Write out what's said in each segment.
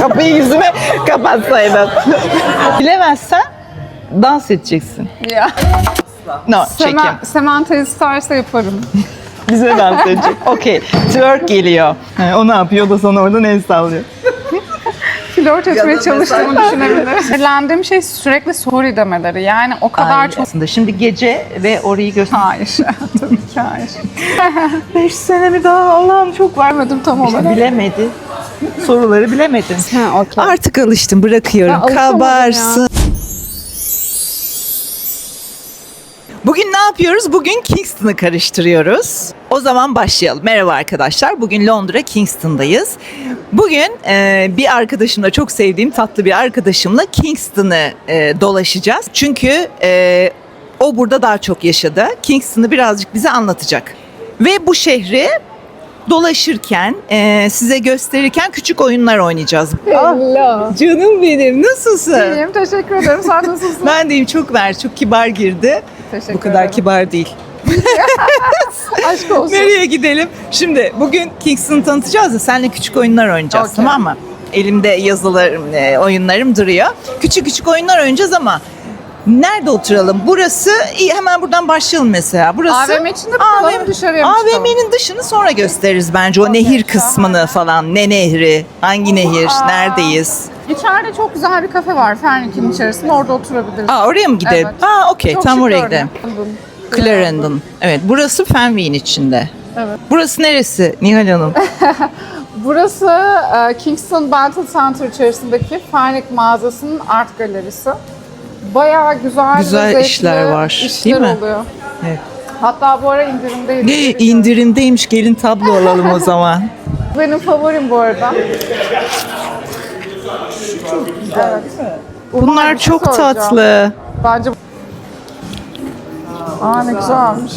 Kapıyı yüzüme kapatsaydın. Bilemezsen dans edeceksin. Ya. No, çekim. Semen, Sementa isterse yaparım. Bize dans edecek. Okey. Twerk geliyor. Ha, o ne yapıyor O da sana oradan el sallıyor. Flört etmeye çalıştığımı düşünebilirim. Sinirlendiğim şey sürekli sorry demeleri. Yani o kadar Aynen. çok... Aslında şimdi gece ve orayı göster. Hayır. Tabii ki hayır. 5 sene mi daha Allah'ım çok. Vermedim tam İşte olarak. bilemedi. Soruları bilemedin. Ha, okey. Artık alıştım bırakıyorum. Ben Kabarsın. Bugün ne yapıyoruz? Bugün Kingston'ı karıştırıyoruz. O zaman başlayalım. Merhaba arkadaşlar. Bugün Londra Kingston'dayız. Bugün e, bir arkadaşımla çok sevdiğim tatlı bir arkadaşımla Kingston'ı e, dolaşacağız. Çünkü e, o burada daha çok yaşadı. Kingston'ı birazcık bize anlatacak. Ve bu şehri dolaşırken, e, size gösterirken küçük oyunlar oynayacağız. Hello. Canım benim nasılsın? İyiyim, teşekkür ederim. Sen nasılsın? Ben deyim çok ver, çok kibar girdi. Teşekkür Bu kadar ederim. kibar değil. Aşk olsun. Nereye gidelim? Şimdi bugün Kingston'ı tanıtacağız da seninle küçük oyunlar oynayacağız Okey. tamam mı? Elimde yazılarım, e, oyunlarım duruyor. Küçük küçük oyunlar oynayacağız ama nerede oturalım? Burası iyi hemen buradan başlayalım mesela. Burası AVM içinde mi kalalım, dışarıya mı çıkalım? AVM'nin dışını sonra gösteririz bence o Okey, nehir şahane. kısmını falan. Ne nehri, hangi nehir, Aa. neredeyiz? İçeride çok güzel bir kafe var Fernik'in içerisinde. Orada oturabiliriz. Aa oraya mı gidelim? Evet. Aa okey Çok tam şık oraya gidelim. Clarendon. Evet burası Fenway'in içinde. Evet. Burası neresi Nihal Hanım? Burası e, Kingston Battle Center içerisindeki Fernik mağazasının art galerisi. Bayağı güzel, Güzel ve zevkli işler var, işler değil mi? oluyor. Evet. Hatta bu ara indirimdeydi. Ne indirimdeymiş gelin tablo alalım o zaman. Benim favorim bu arada. Evet. Bunlar çok soracağım. tatlı. Bence Aa ne güzelmiş.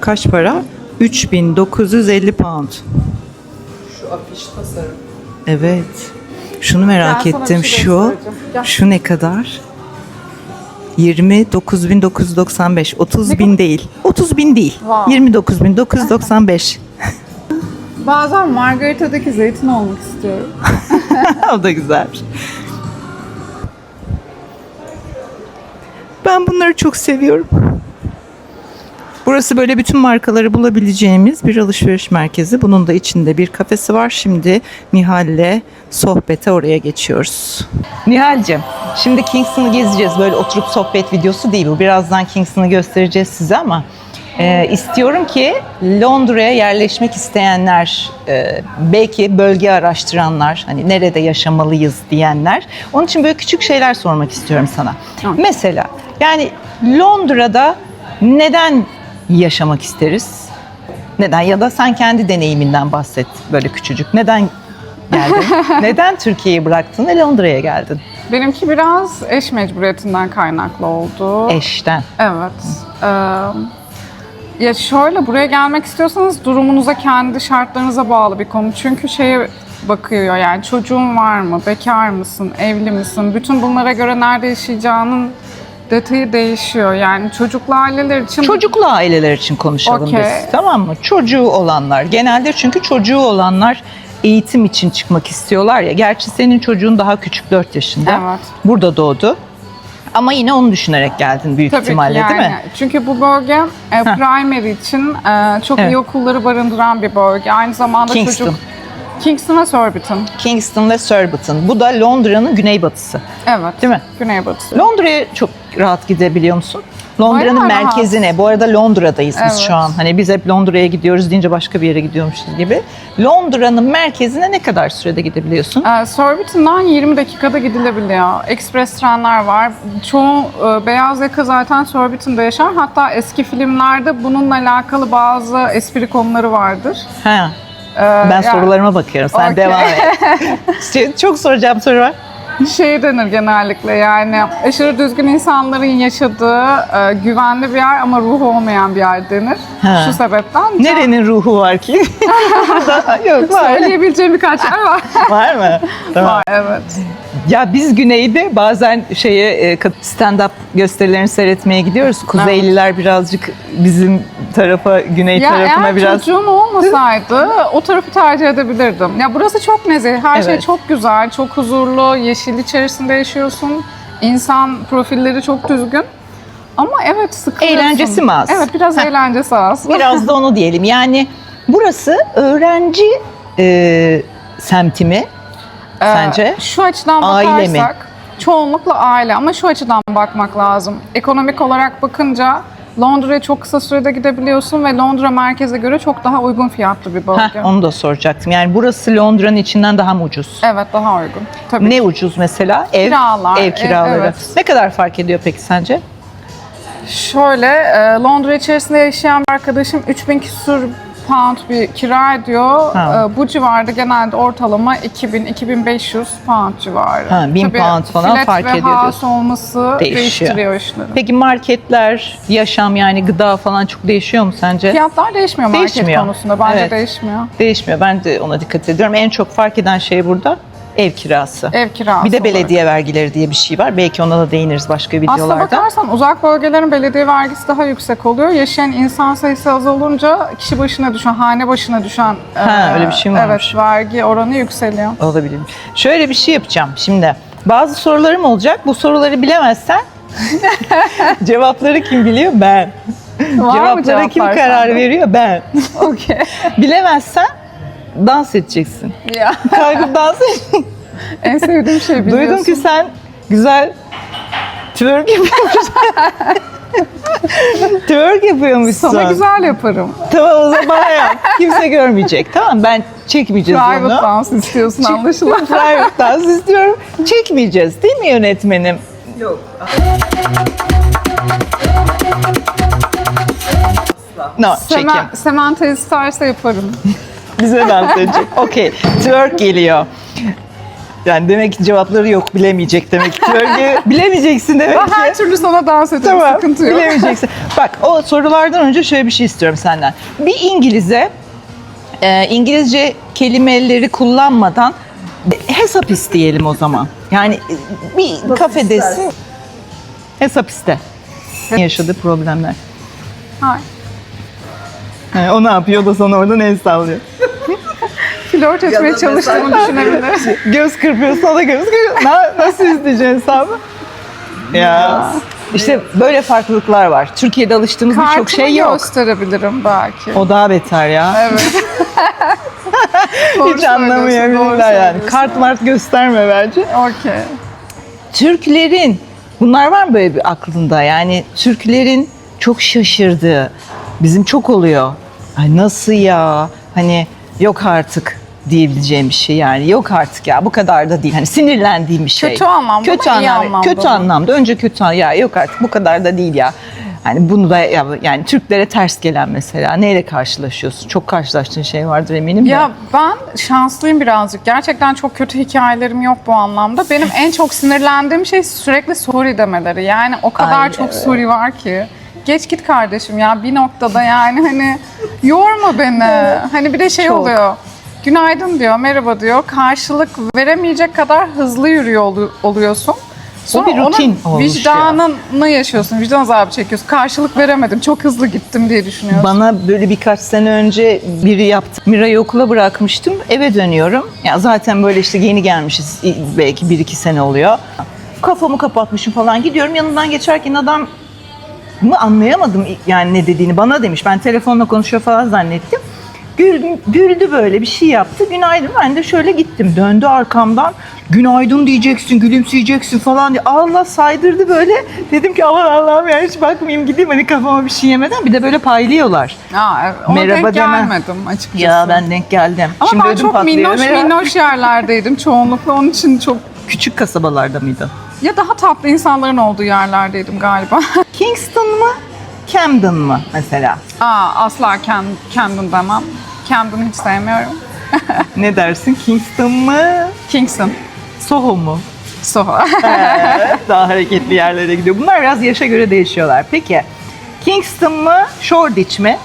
Kaç para? 3950 pound. Şu afiş tasarım. Evet. Şunu merak sana ettim. şey Şu şu ne kadar? 29.995. 30 bin değil. 30 bin değil. Wow. 29.995. Bazen Margarita'daki zeytin olmak istiyorum. o da güzel. Ben bunları çok seviyorum. Burası böyle bütün markaları bulabileceğimiz bir alışveriş merkezi. Bunun da içinde bir kafesi var. Şimdi Nihal'le sohbete oraya geçiyoruz. Nihal'cim, şimdi Kingston'ı gezeceğiz. Böyle oturup sohbet videosu değil bu. Birazdan Kingston'ı göstereceğiz size ama e, istiyorum ki Londra'ya yerleşmek isteyenler, e, belki bölge araştıranlar, hani nerede yaşamalıyız diyenler. Onun için böyle küçük şeyler sormak istiyorum sana. Tamam. Mesela yani Londra'da neden yaşamak isteriz? Neden? Ya da sen kendi deneyiminden bahset böyle küçücük. Neden geldin? neden Türkiye'yi bıraktın ve Londra'ya geldin? Benimki biraz eş mecburiyetinden kaynaklı oldu. Eşten. Evet. Ee, ya şöyle buraya gelmek istiyorsanız durumunuza, kendi şartlarınıza bağlı bir konu. Çünkü şeye bakıyor yani çocuğun var mı, bekar mısın, evli misin? Bütün bunlara göre nerede yaşayacağının detayı değişiyor. Yani çocuklu aileler için Çocuklu aileler için konuşalım Okey. biz. Tamam mı? Çocuğu olanlar. Genelde çünkü çocuğu olanlar eğitim için çıkmak istiyorlar ya. Gerçi senin çocuğun daha küçük 4 yaşında. Evet. Burada doğdu. Ama yine onu düşünerek geldin büyük Tabii ihtimalle yani. değil mi? Çünkü bu bölge e, primary için e, çok Evet. iyi okulları barındıran bir bölge. Aynı zamanda Kingston. çocuk Kingston ve Surbiton. Kingston ve Surbiton. Bu da Londra'nın güneybatısı. Evet. Değil mi? Güneybatı. Londra'ya çok rahat gidebiliyor musun? Londra'nın Bayağı rahat. merkezi ne? Bu arada Londra'dayız biz Evet. şu an. Hani biz hep Londra'ya gidiyoruz deyince başka bir yere gidiyormuşuz gibi. Londra'nın merkezine ne kadar sürede gidebiliyorsun? Ee, Surbiton'dan 20 dakikada gidilebiliyor. Ekspres trenler var. Çoğu e, beyaz yaka zaten Surbiton'da yaşar. Hatta eski filmlerde bununla alakalı bazı espri konuları vardır. Ha. Ee, Ben yani- sorularıma bakıyorum. Sen Okey. devam et. Şey, çok soracağım soru var. Şey denir genellikle yani aşırı düzgün insanların yaşadığı e, güvenli bir yer ama ruhu olmayan bir yer denir. Ha. Şu sebepten. Nerenin ruhu var ki? Yok var. Söyleyebileceğim birkaç yer var. Var mı? Tamam. var evet. Ya biz güneyde bazen şeye e, kat- stand-up gösterilerini seyretmeye gidiyoruz. Kuzeyliler birazcık bizim tarafa, güney Ya tarafına eğer biraz çocuğum olmasaydı o tarafı tercih edebilirdim. Ya burası çok nezih, her şey Evet. çok güzel, çok huzurlu, yeşil içerisinde yaşıyorsun. İnsan profilleri çok düzgün. Ama evet sıkılıyorsun. Eğlencesi mi az? Evet biraz Heh. eğlencesi az. biraz da onu diyelim. Yani burası öğrenci e, semti mi? Ee, Sence? Şu açıdan Aile mi? bakarsak çoğunlukla aile ama şu açıdan bakmak lazım. Ekonomik olarak bakınca Londra'ya çok kısa sürede gidebiliyorsun ve Londra merkeze göre çok daha uygun fiyatlı bir bölge. Heh, onu da soracaktım. Yani burası Londra'nın içinden daha mı ucuz? Evet daha uygun. Tabii. Ne ucuz mesela? Ev, Kiralar, ev ev, kiraları. evet. Ne kadar fark ediyor peki sence? Şöyle e, Londra içerisinde yaşayan bir arkadaşım 3000 küsur pound bir kira ediyor. Ha. E, bu civarda genelde ortalama 2000-2500 pound civarı. Ha, 1000 Tabii pound falan flat fark ve ediyor house diyorsun. olması Değişiyor. değiştiriyor işleri. Peki marketler, yaşam yani gıda falan çok değişiyor mu sence? Fiyatlar değişmiyor market Değişmiyor. konusunda. Bence Evet. değişmiyor. Değişmiyor. Ben de ona dikkat ediyorum. En çok fark eden şey burada ev kirası. Ev kirası bir de olarak. belediye vergileri diye bir şey var. Belki ona da değiniriz başka Aslına videolarda. bakarsan uzak bölgelerin belediye vergisi daha yüksek oluyor. Yaşayan insan sayısı az olunca kişi başına düşen, hane başına düşen Ha, e, öyle bir şey mi varmış? Evet, vergi oranı yükseliyor. Olabilir. Şöyle bir şey yapacağım şimdi. Bazı sorularım olacak. Bu soruları bilemezsen cevapları kim biliyor? Ben. Var Cevaplara kim cevaplar karar sende? veriyor? Ben. Okey. Bilemezsen dans edeceksin. ya. Kalkıp dans edeceksin. En sevdiğim şey biliyorsun. Duydum ki sen güzel twerk yapıyormuşsun. twerk yapıyormuşsun. Sana güzel yaparım. Tamam o zaman bana yap. Kimse görmeyecek. Tamam ben çekmeyeceğiz Private onu. dans istiyorsun anlaşılan. Private dans istiyorum. Çekmeyeceğiz değil mi yönetmenim? Yok. No, çekim. Semen, Samantha isterse yaparım. Bize dans edecek. Okey. Twerk geliyor. Yani demek ki cevapları yok bilemeyecek demek ki. Twerk'i bilemeyeceksin demek Ben ki. her türlü sana dans ederim, Tamam, sıkıntı yok. bilemeyeceksin. Bak o sorulardan önce şöyle bir şey istiyorum senden. Bir İngiliz'e e, İngilizce kelimeleri kullanmadan hesap isteyelim o zaman. Yani e, bir kafedesin hesap iste. Yaşadığı problemler. Hayır. Yani o ne yapıyor O da sana oradan el sallıyor. Flört etmeye çalıştığımı mesela- düşünebilir. Göz kırpıyorsun o da göz kırpıyor. Na- nasıl isteyeceksin hesabı? Ya. İşte böyle farklılıklar var. Türkiye'de alıştığımız birçok Kartımı şey yok. gösterebilirim belki. O daha beter ya. Evet. Doğru Hiç söylüyorsun, doğru anlamayabilirler yani. söylüyorsun. Kart mart gösterme bence. Okey. Türklerin, bunlar var mı böyle bir aklında? Yani Türklerin çok şaşırdığı, bizim çok oluyor. Ay nasıl ya? Hani yok artık diyebileceğim bir şey yani. Yok artık ya bu kadar da değil. Hani sinirlendiğim bir şey. Kötü anlamda kötü mı, iyi anlamda, anlamda Kötü mı? anlamda. Önce kötü an- ya yok artık bu kadar da değil ya. Hani bunu da ya- yani Türklere ters gelen mesela neyle karşılaşıyorsun? Çok karşılaştığın şey vardır eminim de. Ya ben şanslıyım birazcık. Gerçekten çok kötü hikayelerim yok bu anlamda. Benim en çok sinirlendiğim şey sürekli sorry demeleri. Yani o kadar Ay, çok evet. sorry var ki. Geç git kardeşim ya bir noktada yani hani yorma beni. Hani bir de şey Çok. oluyor. Günaydın diyor, merhaba diyor. Karşılık veremeyecek kadar hızlı yürüyor olu- oluyorsun. Sonra bir rutin onun oluşuyor. vicdanını yaşıyorsun, vicdan azabı çekiyorsun. Karşılık veremedim, çok hızlı gittim diye düşünüyorsun. Bana böyle birkaç sene önce biri yaptı. Mira'yı okula bırakmıştım. Eve dönüyorum. Ya zaten böyle işte yeni gelmişiz. Belki bir iki sene oluyor. Kafamı kapatmışım falan. Gidiyorum yanından geçerken adam mı anlayamadım yani ne dediğini. Bana demiş. Ben telefonla konuşuyor falan zannettim. Güldü, güldü böyle bir şey yaptı. Günaydın. Ben de şöyle gittim. Döndü arkamdan. Günaydın diyeceksin, gülümseyeceksin falan diye. Allah saydırdı böyle. Dedim ki aman Allah'ım ya hiç bakmayayım gideyim hani kafama bir şey yemeden. Bir de böyle paylıyorlar. Aa, evet. Ona Merhaba denk deme. gelmedim açıkçası. Ya ben denk geldim. Ama Şimdi ben çok patlıyor. minnoş Merhaba. minnoş yerlerdeydim çoğunlukla. Onun için çok Küçük kasabalarda mıydın? ya daha tatlı insanların olduğu yerlerdeydim galiba. Kingston mı? Camden mı mesela? Aa, asla Cam, Camden demem. Camden'ı hiç sevmiyorum. Ne dersin? Kingston mı? Kingston. Soho mu? Soho. Evet, daha hareketli yerlere gidiyor. Bunlar biraz yaşa göre değişiyorlar. Peki Kingston mı, Shoreditch mi?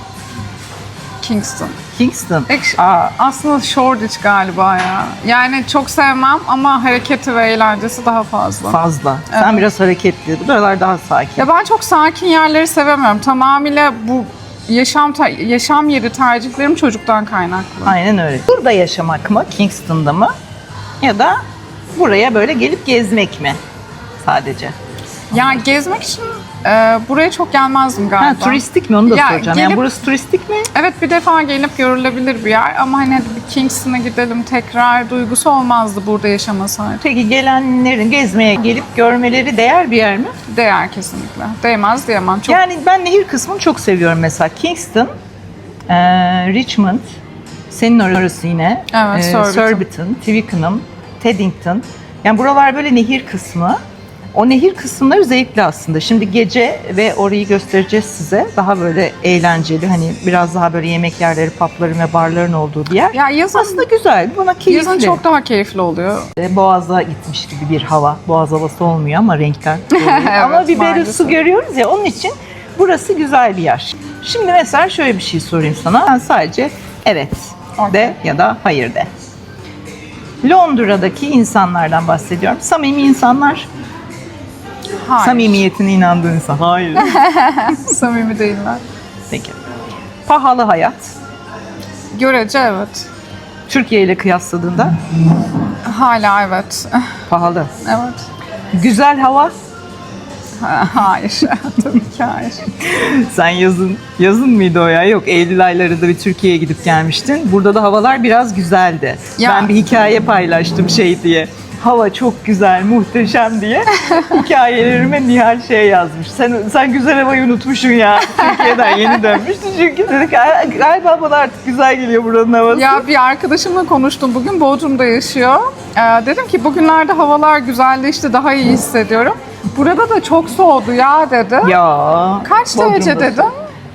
Kingston. Kingston. Ek- Aa, Aslında Shoreditch galiba ya. Yani çok sevmem ama hareketi ve eğlencesi daha fazla. fazla. Sen Evet. biraz hareketli. Buralar daha sakin. Ya ben çok sakin yerleri sevemiyorum. Tamamıyla bu yaşam yaşam yeri tercihlerim çocuktan kaynaklı. Aynen öyle. Burada yaşamak mı, Kingston'da mı? Ya da buraya böyle gelip gezmek mi? Sadece. Yani gezmek için e, buraya çok gelmezdim galiba. Ha, turistik mi onu da Ya, soracağım. Yani gelip- burası turistik mi? Evet bir defa gelip görülebilir bir yer ama hani bir Kingston'a gidelim tekrar duygusu olmazdı burada yaşamasaydı. Peki gelenlerin gezmeye gelip görmeleri değer bir yer mi? Değer kesinlikle. Değmez diyemem. Çok Yani ben nehir kısmını çok seviyorum mesela. Kingston, eee, Richmond, senin orası yine. Evet, eee, Surbiton. Surbiton, Twickenham, Teddington. Yani buralar böyle nehir kısmı. O nehir kısımları zevkli aslında. Şimdi gece ve orayı göstereceğiz size. Daha böyle eğlenceli. Hani biraz daha böyle yemek yerleri, pubların ve barların olduğu bir yer. ya yazın, Aslında güzel. Buna keyifli. yazın çok daha keyifli oluyor. Boğaz'a gitmiş gibi bir hava. Boğaz havası olmuyor ama renkler. Evet, ama bir beril su görüyoruz ya onun için burası güzel bir yer. Şimdi mesela şöyle bir şey sorayım sana. Sen sadece evet de ya da hayır de. Londra'daki insanlardan bahsediyorum. Samimi insanlar, Hayır. samimiyetine inandığın insan. Hayır. Samimi değiller. Peki. Pahalı hayat. Görece evet. Türkiye ile kıyasladığında Hala evet. pahalı. Evet. Güzel hava. Hayır. Tabii ki hayır. Sen yazın, yazın mıydı o ya? Yok Eylül aylarında bir Türkiye'ye gidip gelmiştin. Burada da havalar biraz güzeldi. Ya. Ben bir hikaye paylaştım şey diye. Hava çok güzel, muhteşem diye. Hikayelerime Nihal şey yazmış. Sen sen güzel havayı unutmuşsun ya. Türkiye'den yeni dönmüştün çünkü dedik "Gal- galiba bana artık güzel geliyor buranın havası. Ya bir arkadaşımla konuştum bugün Bodrum'da yaşıyor. Ee, dedim ki bugünlerde havalar güzelleşti daha iyi hissediyorum. Burada da çok soğudu ya dedi. Ya, Kaç Bodrum'da derece dedim.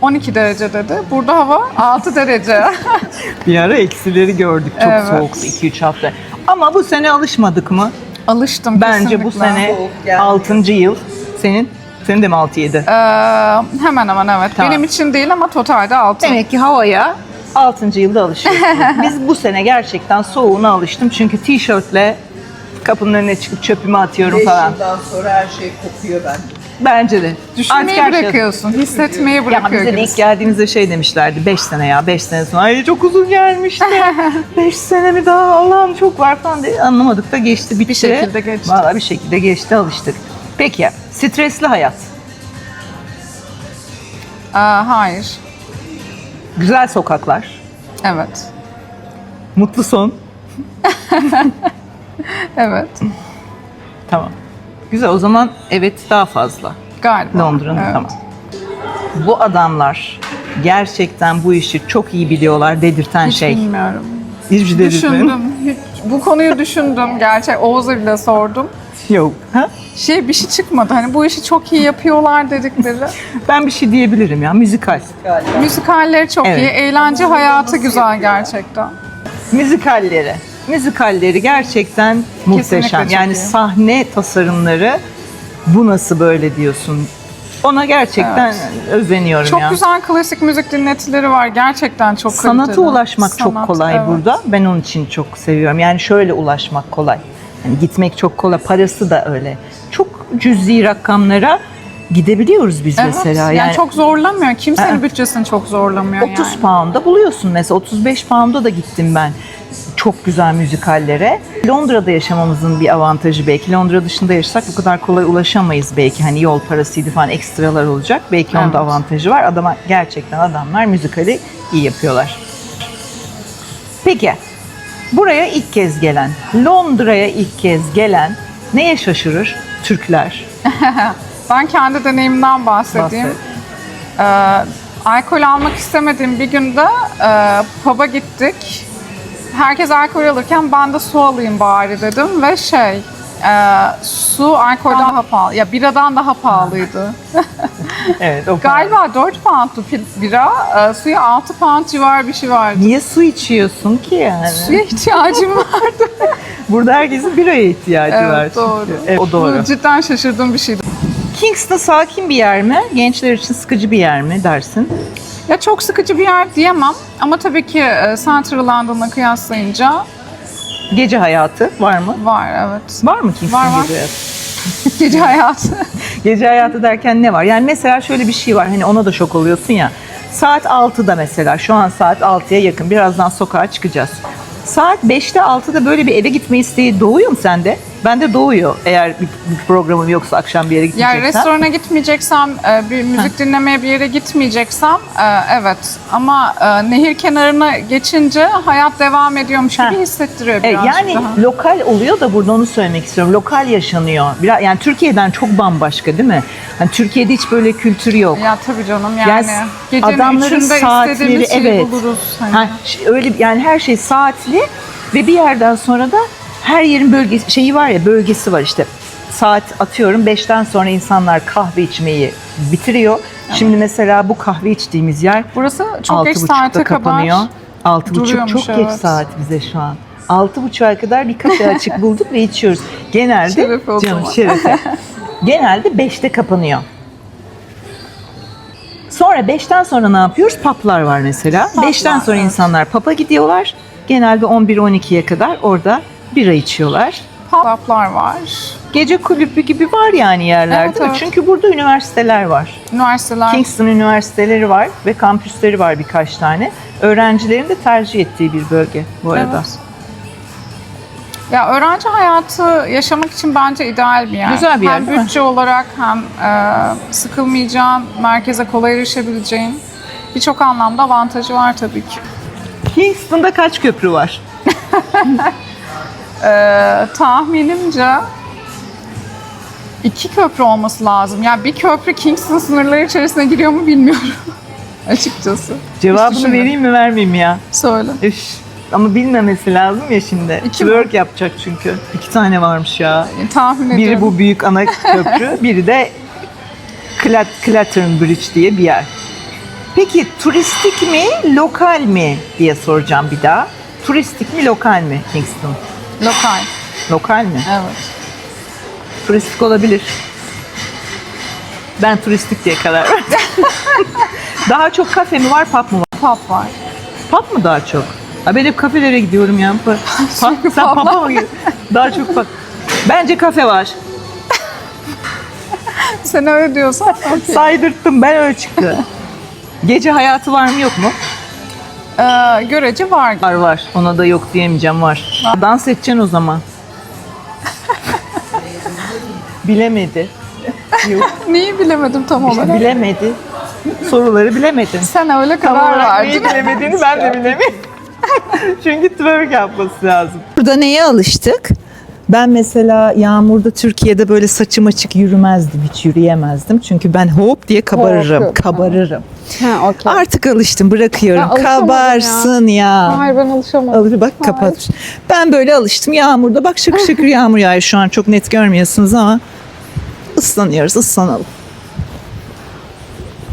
12 derece dedi. Burada hava 6 derece. Bir ara eksileri gördük. Çok Evet. soğuktu 2-3 hafta. Ama bu sene alışmadık mı? Alıştım Bence bu kesinlikle. sene Soğuk geldi. 6. yıl. Senin? Senin de mi 6-7? Ee, hemen hemen evet. Tamam. Benim için değil ama totalde 6. Demek ki havaya 6. yılda alışıyorsunuz. Biz bu sene gerçekten soğuğuna alıştım. Çünkü tişörtle kapının önüne çıkıp çöpümü atıyorum 5 falan. yıldan sonra her şey kopuyor bence. Bence de. Düşünmeyi Artık her şey- bırakıyorsun, hissetmeyi Ya bırakıyor bize de gibisin. ilk geldiğimizde şey demişlerdi 5 sene ya 5 sene sonra ay çok uzun gelmişti 5 sene mi daha Allah'ım çok var falan diye anlamadık da geçti bitti. Bir şekilde geçti. Valla bir şekilde geçti alıştık. Peki stresli hayat Ee, hayır. güzel sokaklar Evet. mutlu son Evet. tamam. Güzel o zaman evet daha fazla. Galiba. Londra'nın Evet. tamam. Bu adamlar gerçekten bu işi çok iyi biliyorlar dedirten Hiç şey. bilmiyorum. Dedirtmeyin. Düşündüm. Hiç- Bu konuyu düşündüm. Gerçek Oğuz'a bile sordum. Yok. Ha? Şey bir şey çıkmadı. Hani bu işi çok iyi yapıyorlar dedikleri. Ben bir şey diyebilirim ya müzikal. Müzikalleri çok Evet. iyi. Eğlence hayatı güzel gerçekten. Müzikalleri. Müzikalleri gerçekten muhteşem. çok Yani iyi. sahne tasarımları bu nasıl böyle diyorsun. Ona gerçekten özeniyorum Çok ya. güzel klasik müzik dinletileri var. Gerçekten çok Sanata kaliteli. ulaşmak çok Sanat, kolay evet. burada. Ben onun için çok seviyorum. Yani şöyle ulaşmak kolay. Yani gitmek çok kolay. Parası da öyle. Çok cüzi rakamlara gidebiliyoruz biz Evet. mesela. Yani, Yani, çok zorlamıyor. Kimsenin bütçesini çok zorlamıyor 30 yani. pound'a buluyorsun mesela. 35 pound'a da gittim ben çok güzel müzikallere. Londra'da yaşamamızın bir avantajı belki. Londra dışında yaşasak bu kadar kolay ulaşamayız belki. Hani yol parasıydı falan ekstralar olacak. Belki Evet. avantajı var. Adama gerçekten adamlar müzikali iyi yapıyorlar. Peki buraya ilk kez gelen, Londra'ya ilk kez gelen neye şaşırır? Türkler. Ben kendi deneyimden bahsedeyim. Bahset. Ee, alkol almak istemediğim bir günde e, pub'a gittik. Herkes alkol alırken ben de su alayım bari dedim ve şey e, su alkolden daha pahalı. Ya biradan daha pahalıydı. Evet o Galiba 4 poundtu pi- bira. E, suya 6 pound civar bir şey vardı. Niye su içiyorsun ki yani? Suya ihtiyacım vardı. Burada herkesin biraya ihtiyacı Evet, var. çünkü. doğru. Evet, o doğru. Bu cidden şaşırdığım bir şeydi. Kingston sakin bir yer mi? Gençler için sıkıcı bir yer mi dersin? Ya çok sıkıcı bir yer diyemem ama tabii ki e, Central London'la kıyaslayınca Gece hayatı var mı? var evet. Var mı Kingston Var, var. gece hayatı? Gece hayatı. Gece hayatı derken ne var? Yani mesela şöyle bir şey var. Hani ona da şok oluyorsun ya. Saat 6'da mesela. Şu an saat 6'ya yakın. Birazdan sokağa çıkacağız. Saat 5'te 6'da böyle bir eve gitme isteği doğuyor mu sende? Bende doğuyor eğer bir, bir programım yoksa akşam bir yere gitmeyeceksem. Yani restorana gitmeyeceksem, e, bir müzik dinlemeye bir yere gitmeyeceksem e, evet. Ama e, nehir kenarına geçince hayat devam ediyormuş gibi hissettiriyor E, birazcık yani daha. lokal oluyor da burada onu söylemek istiyorum. Lokal yaşanıyor. Biraz, yani Türkiye'den çok bambaşka değil mi? Hani Türkiye'de hiç böyle kültür yok. Ya tabii canım yani. Yani Gecenin adamların üçünde saatleri, istediğimiz şeyi evet. buluruz. Hani. Ha, ş- öyle yani her şey saatli ve bir yerden sonra da her yerin bölgesi şeyi var ya bölgesi var işte. Saat atıyorum 5'ten sonra insanlar kahve içmeyi bitiriyor. Şimdi mesela bu kahve içtiğimiz yer Burası çok geç saate kapanıyor. Altı buçuk çok geç evet. saat bize şu an. Altı buçuğa kadar bir kafe açık bulduk ve içiyoruz. Genelde Şerefe o canım şerefe. Genelde beşte kapanıyor. Sonra 5'ten sonra ne yapıyoruz? Paplar var mesela. Paplar, 5'ten sonra evet. insanlar papa gidiyorlar. Genelde 11-12'ye kadar orada bira içiyorlar. Pub'lar var. Gece kulübü gibi var yani yerler Evet, değil mi? evet. Çünkü burada üniversiteler var. Üniversiteler. Kingston üniversiteleri var ve kampüsleri var birkaç tane. Öğrencilerin de tercih ettiği bir bölge bu arada. Evet. Ya öğrenci hayatı yaşamak için bence ideal bir yer. Güzel bir yer, Hem değil mi? bütçe olarak hem e, sıkılmayacağın, merkeze kolay erişebileceğin birçok anlamda avantajı var tabii ki. Kingston'da kaç köprü var? E, tahminimce iki köprü olması lazım. Yani bir köprü Kingston sınırları içerisine giriyor mu bilmiyorum açıkçası. Cevabını vereyim mi vermeyeyim mi ya? Söyle. Üf. Ama bilmemesi lazım ya şimdi. İki mi? Twerk yapacak çünkü. İki tane varmış ya. E, tahmin Biri ediyorum. bu büyük ana köprü, biri de Clat Clattern Bridge diye bir yer. Peki turistik mi, lokal mi diye soracağım bir daha. Turistik mi, lokal mi Kingston? Lokal. Lokal mi? Evet. Turistik olabilir. Ben turistik diye karar verdim. daha çok kafe mi var, pub mu var? Pub var. Pub mu daha çok? Ha, ben hep kafelere gidiyorum ya. Pub, pub, sen pub'lar pub'a mı gidiyorsun? Daha çok pub. Bence kafe var. Sen öyle diyorsan. Saydırttım ben öyle çıktı. Gece hayatı var mı yok mu? Ee, görece var. Var var. Ona da yok diyemeyeceğim var. Dans edeceksin o zaman. Bilemedi. Yok. Neyi bilemedim tam İşte olarak. bilemedi. Soruları bilemedin. Sen öyle Tam karar olarak neyi verdin. bilemediğini ben de bilemiyorum. Çünkü twerk yapması lazım. Burada neye alıştık? Ben mesela yağmurda Türkiye'de böyle saçım açık yürümezdim, hiç yürüyemezdim. Çünkü ben hop diye kabarırım, Korkuyorum. kabarırım. Ha, okey. Artık alıştım, bırakıyorum. Alışamadım Kabarsın ya. Hayır ben alışamadım. Alır bak kapat. Ben böyle alıştım yağmurda. Bak şakır şakır yağmur yağıyor şu an çok net görmüyorsunuz ama ıslanıyoruz, ıslanalım.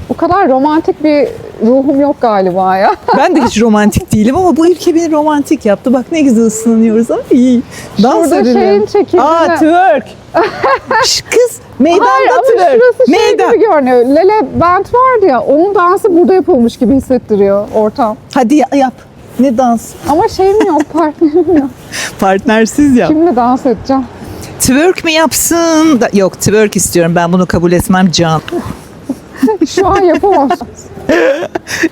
O kadar romantik bir ruhum yok galiba ya. Ben de hiç romantik değilim ama bu ülke beni romantik yaptı. Bak ne güzel ıslanıyoruz. Ay, dans Şurada edelim. şeyin çekildiğini- Aa twerk. Şş, kız meydanda Hayır ama twerk. şurası şey Meydan. gibi görünüyor. Lele Band vardı ya onun dansı burada yapılmış gibi hissettiriyor ortam. Hadi ya- yap. Ne dans? Ama şeyim yok partnerim yok. Partnersiz yap. Kimle dans edeceğim? Twerk mi yapsın? Da- Yok twerk istiyorum. Ben bunu kabul etmem can. Şu an yapamam.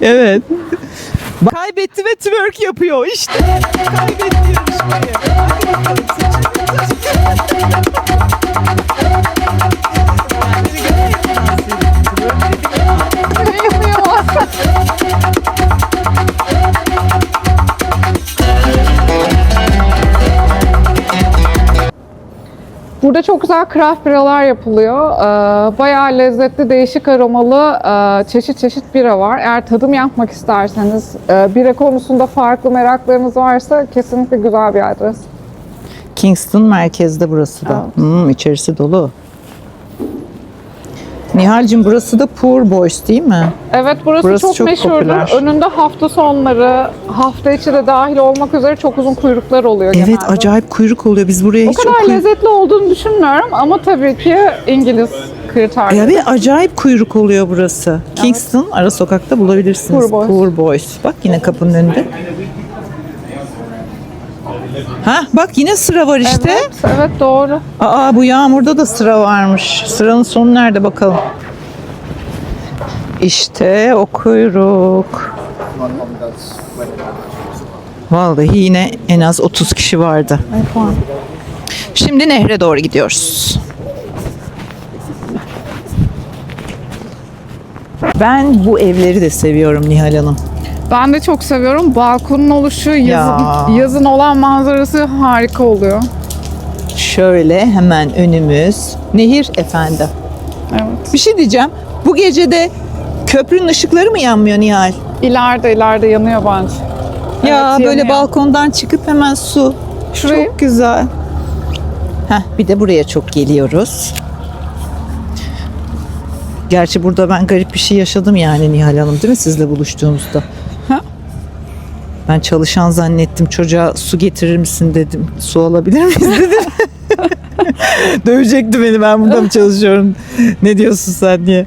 Evet. Kaybetti ve twerk yapıyor işte. Kaybetti yarışmayı. Çok güzel craft biralar yapılıyor. Ee, Bayağı lezzetli, değişik aromalı e, çeşit çeşit bira var. Eğer tadım yapmak isterseniz, e, bira konusunda farklı meraklarınız varsa kesinlikle güzel bir adres. Kingston merkezde burası da. Evet. Hmm, içerisi dolu. Nihal'cim burası da Poor Boys değil mi? Evet burası, Burası çok, çok meşhurdur. popüler. Önünde hafta sonları, hafta içi de dahil olmak üzere çok uzun kuyruklar oluyor Evet genelde. acayip kuyruk oluyor. Biz buraya O hiç kadar kuyruk- lezzetli olduğunu düşünmüyorum ama tabii ki İngiliz. Ya bir acayip kuyruk oluyor burası. Kingston ara sokakta bulabilirsiniz. Poor Boys. Boys. Bak yine kapının önünde. Ha bak yine sıra var işte. Evet, evet doğru. Aa bu yağmurda da sıra varmış. Sıranın sonu nerede bakalım. İşte o kuyruk. Vallahi yine en az 30 kişi vardı. Şimdi nehre doğru gidiyoruz. Ben bu evleri de seviyorum Nihal Hanım. Ben de çok seviyorum. Balkonun oluşu, yazın, Ya. yazın olan manzarası harika oluyor. Şöyle hemen önümüz nehir efendim. Evet. Bir şey diyeceğim. Bu gecede köprünün ışıkları mı yanmıyor Nihal? İleride ileride yanıyor bence. Ya Evet, böyle yanıyor. balkondan çıkıp hemen su. Şurayı Çok güzel. Heh, bir de buraya çok geliyoruz. Gerçi burada ben garip bir şey yaşadım yani Nihal Hanım değil mi sizle buluştuğumuzda? Ha? Ben çalışan zannettim. Çocuğa su getirir misin dedim. Su alabilir miyiz dedim. Dövecekti beni ben burada mı çalışıyorum? ne diyorsun sen diye.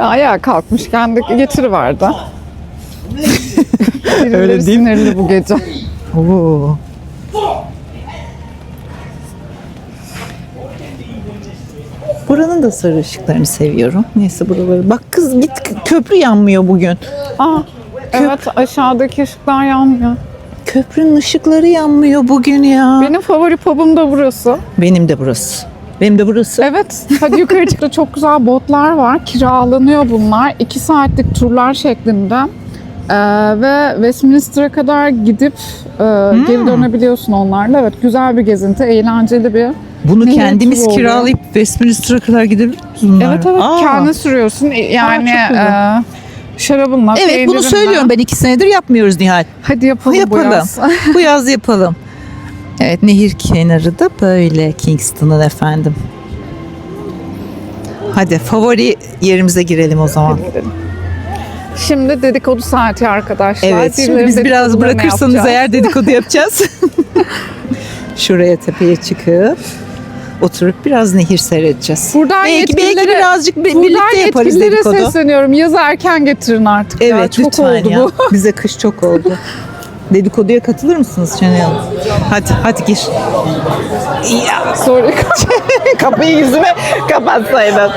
ayağa kalkmışken de getiriverdi. Öyle değil mi? sinirli bu gece. Oo. Buranın da sarı ışıklarını seviyorum. Neyse buraları. Bak kız git köprü yanmıyor bugün. Aa, evet aşağıdaki ışıklar yanmıyor. Köprünün ışıkları yanmıyor bugün ya. Benim favori pub'um da burası. Benim de burası. Benim de burası. Evet. Hadi yukarı çıkta çok güzel botlar var. Kiralanıyor bunlar. 2 saatlik turlar şeklinde. Ee, ve Westminster'a kadar gidip e, Hmm. geri dönebiliyorsun onlarla. Evet güzel bir gezinti, eğlenceli bir. Bunu Nehir kendimiz kiralayıp Westminster'a kadar gidebilir miyiz bunlarla? Evet evet Aa. kendin sürüyorsun. Yani çok güzel. e, şarabınla, Evet bunu söylüyorum ben iki senedir yapmıyoruz Nihal. Hadi yapalım, bu yapalım. yaz. Bu yaz yapalım. Evet nehir kenarı da böyle Kingston'ın efendim. Hadi favori yerimize girelim o zaman. Şimdi dedikodu saati arkadaşlar. Evet şimdi biz biraz dedikodularını bırakırsanız yapacağız. eğer dedikodu yapacağız. Şuraya tepeye çıkıp oturup biraz nehir seyredeceğiz. Buradan belki, belki birazcık bir- Buradan birlikte yaparız dedikodu. sesleniyorum. Yazı erken getirin artık ya. Evet Çok lütfen oldu ya. bu. Bize kış çok oldu. Dedikoduya katılır mısınız Şenay Hanım? Hadi hadi gir. Ya Sorry. kapıyı yüzüme kapatsaydın.